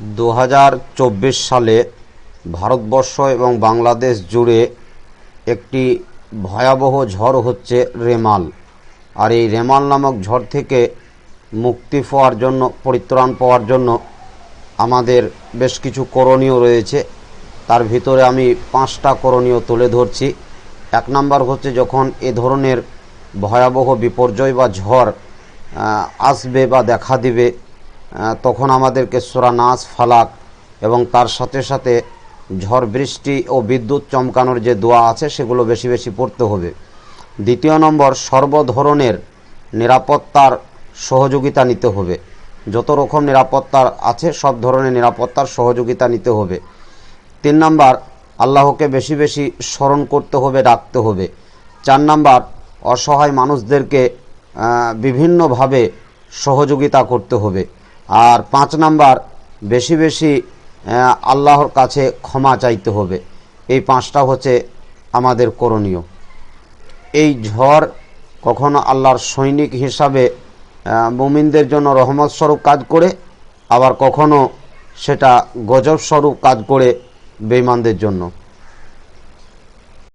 দু হাজার চব্বিশ সালে ভারতবর্ষ এবং বাংলাদেশ জুড়ে একটি ভয়াবহ ঝড় হচ্ছে রেমাল। আর এই রেমাল নামক ঝড় থেকে মুক্তি পাওয়ার জন্য, পরিত্রাণ পাওয়ার জন্য আমাদের বেশ কিছু করণীয় রয়েছে। তার ভিতরে আমি পাঁচটা করণীয় তুলে ধরছি। এক নাম্বার হচ্ছে যখন এ ধরনের ভয়াবহ বিপর্যয় বা ঝড় আসবে বা দেখা দিবে তখন আমাদেরকে সোরা নাচ ফালাক এবং তার সাথে সাথে ঝড়, বৃষ্টি ও বিদ্যুৎ চমকানোর যে দোয়া আছে, সেগুলো বেশি বেশি পড়তে হবে। দ্বিতীয় নম্বর সর্ব ধরনের নিরাপত্তার সহযোগিতা নিতে হবে। যত রকম নিরাপত্তার আছে, সব ধরনের নিরাপত্তার সহযোগিতা নিতে হবে। তিন নাম্বার, আল্লাহকে বেশি বেশি স্মরণ করতে হবে, ডাকতে হবে। চার নাম্বার, অসহায় মানুষদেরকে বিভিন্নভাবে সহযোগিতা করতে হবে। আর পাঁচ নাম্বার, বেশি বেশি আল্লাহর কাছে ক্ষমা চাইতে হবে। এই পাঁচটা হচ্ছে আমাদের করণীয়। এই ঝড় কখনো আল্লাহর সৈনিক হিসাবে মুমিনদের জন্য রহমত স্বরূপ কাজ করে, আবার কখনো সেটা গজব স্বরূপ কাজ করে বেঈমানদের জন্য।